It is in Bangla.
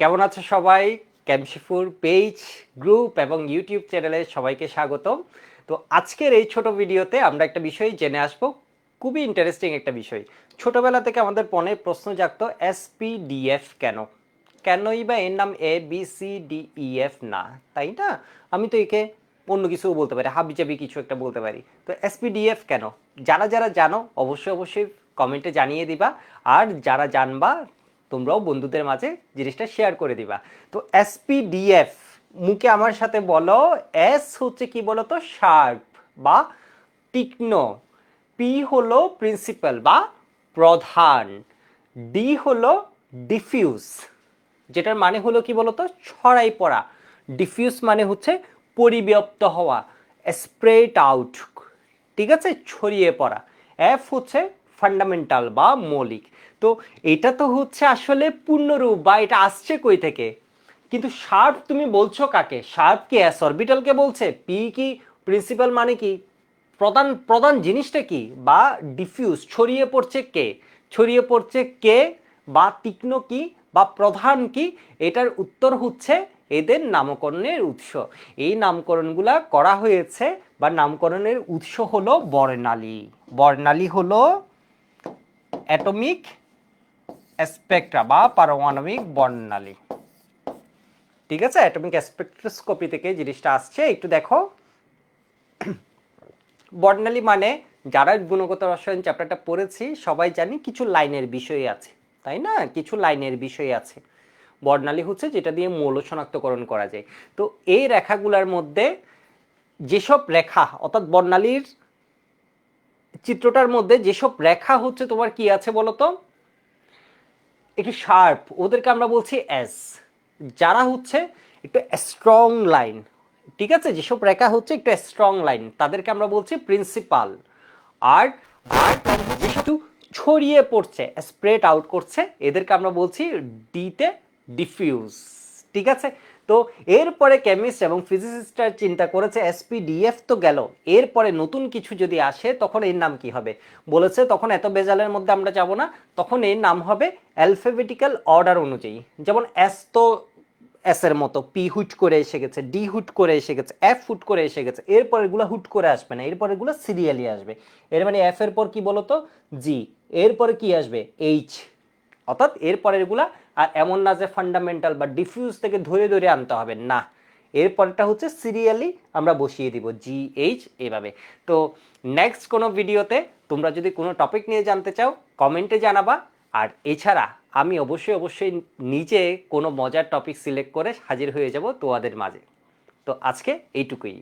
কেমন আছে সবাই? ক্যামশিফুর পেজ গ্রুপ এবং ইউটিউব চ্যানেলে সবাইকে স্বাগতম। তো আজকের এই ছোট ভিডিওতে আমরা একটা বিষয় জেনে আসব। খুবই ইন্টারেস্টিং একটা বিষয়। ছোটবেলা থেকে আমাদের মনে প্রশ্ন জাগতো এসপিডিএফ কেন? কেনই বা এর নাম A B C D E F না, তাই না? আমি তো একে অন্য কিছুও বলতে পারি হাবি হাবিজাবি কিছু একটা বলতে পারি। তো এসপিডিএফ কেন? যারা যারা জানো, অবশ্যই অবশ্যই কমেন্টে জানিয়ে দিবা। আর যারা জানবা তোমরাও বন্ধুদের মাঝে জিনিসটা শেয়ার করে দিবা। তো এসপিডিএফ মুখে আমার সাথে বলো এস হচ্ছে কি বলো তো শার্প বা তীক্ষ্ণ। পি হলো প্রিন্সিপাল বা প্রধান। ডি হলো ডিফিউজ যেটার মানে হলো কি বলতো? ছড়াই পড়া। ডিফিউজ মানে হচ্ছে পরিব্যাপ্ত হওয়া স্প্রেড আউট ঠিক আছে? ছড়িয়ে পড়া। এফ হচ্ছে ফান্ডামেন্টাল বা মৌলিক। তো এটা তো হচ্ছে আসলে পূর্ণরূপ বা এটা আসছে কই থেকে? কিন্তু শার্প তুমি বলছো কাকে? শার্প কি? এস অরবিটালকে বলছে? পি কি? প্রিন্সিপাল মানে কি? প্রধান প্রধান জিনিসটা কি? বা ডিফিউজ ছড়িয়ে পড়ছে কে? ছড়িয়ে পড়ছে কে বা তীক্ষ্ণ কি বা প্রধান কি? এটার উত্তর হচ্ছে এদের নামকরণের উৎস। এই নামকরণগুলা করা হয়েছে বা নামকরণের উৎস হলো বর্ণালী। বর্ণালী হলো অ্যাটমিক স্পেকট্রা বা পারমাণবিক বর্ণালী ঠিক আছে? অ্যাটমিক স্পেকট্রোস্কোপি থেকে জিনিসটা আসছে। একটু দেখো। বর্ণালী মানে যারা গুণগত রসায়ন চ্যাপ্টারটা পড়েছি, সবাই জানি কিছু লাইনের বিষয় আছে। তাই না? কিছু লাইনের বিষয় আছে। বর্ণালী হচ্ছে যেটা দিয়ে মৌল শনাক্তকরণ করা যায়। তো এই রেখাগুলোর মধ্যে যেসব রেখা, অর্থাৎ বর্ণালীর চিত্রটার মধ্যে যেসব রেখা হচ্ছে, তোমার কি আছে বলো তো একটু শার্প ওদেরকে আমরা বলছি এস যারা হচ্ছে একটু স্ট্রং লাইন ঠিক আছে? যেসব রেখা হচ্ছে একটু স্ট্রং লাইন তাদেরকে আমরা বলছি প্রিন্সিপাল আর আর একটু ছড়িয়ে পড়ছে স্প্রেড আউট করছে, এদেরকে আমরা বলছি ডিতে ডিফিউজ ঠিক আছে? তো এরপরে কেমিস্ট এবং ফিজিসিস্টরা চিন্তা করেছে এসপিডিএফ তো গেল। এরপরে নতুন কিছু যদি আসে, তখন এর নাম কি হবে? বলেছে, তখন এত বেজালের মধ্যে আমরা যাব না। তখন এর নাম হবে অ্যালফাবেটিক্যাল অর্ডার অনুযায়ী। যেমন এস তো এস এর মতো পি হুট করে এসে গেছে ডি হুট করে এসে গেছে এফ হুট করে এসে গেছে। এরপর এগুলো হুট করে আসবে না এরপর এগুলো সিরিয়ালি আসবে। এর মানে এফ এর পর কি বলতো? জি এরপরে কি আসবে? এইচ অর্থাৎ এরপরেরগুলা আর এমন না যে ফান্ডামেন্টাল বা ডিফিউজ থেকে ধরে ধরে আনতে হবে, না। এরপরটা হচ্ছে সিরিয়ালি আমরা বসিয়ে দিব জি এইচ এভাবে। তো নেক্সট কোনো ভিডিওতে তোমরা যদি কোনো টপিক নিয়ে জানতে চাও কমেন্টে জানাবা। আর এছাড়া আমি অবশ্যই অবশ্যই নিজে কোনো মজার টপিক সিলেক্ট করে হাজির হয়ে যাব তোমাদের মাঝে। তো আজকে এইটুকুই।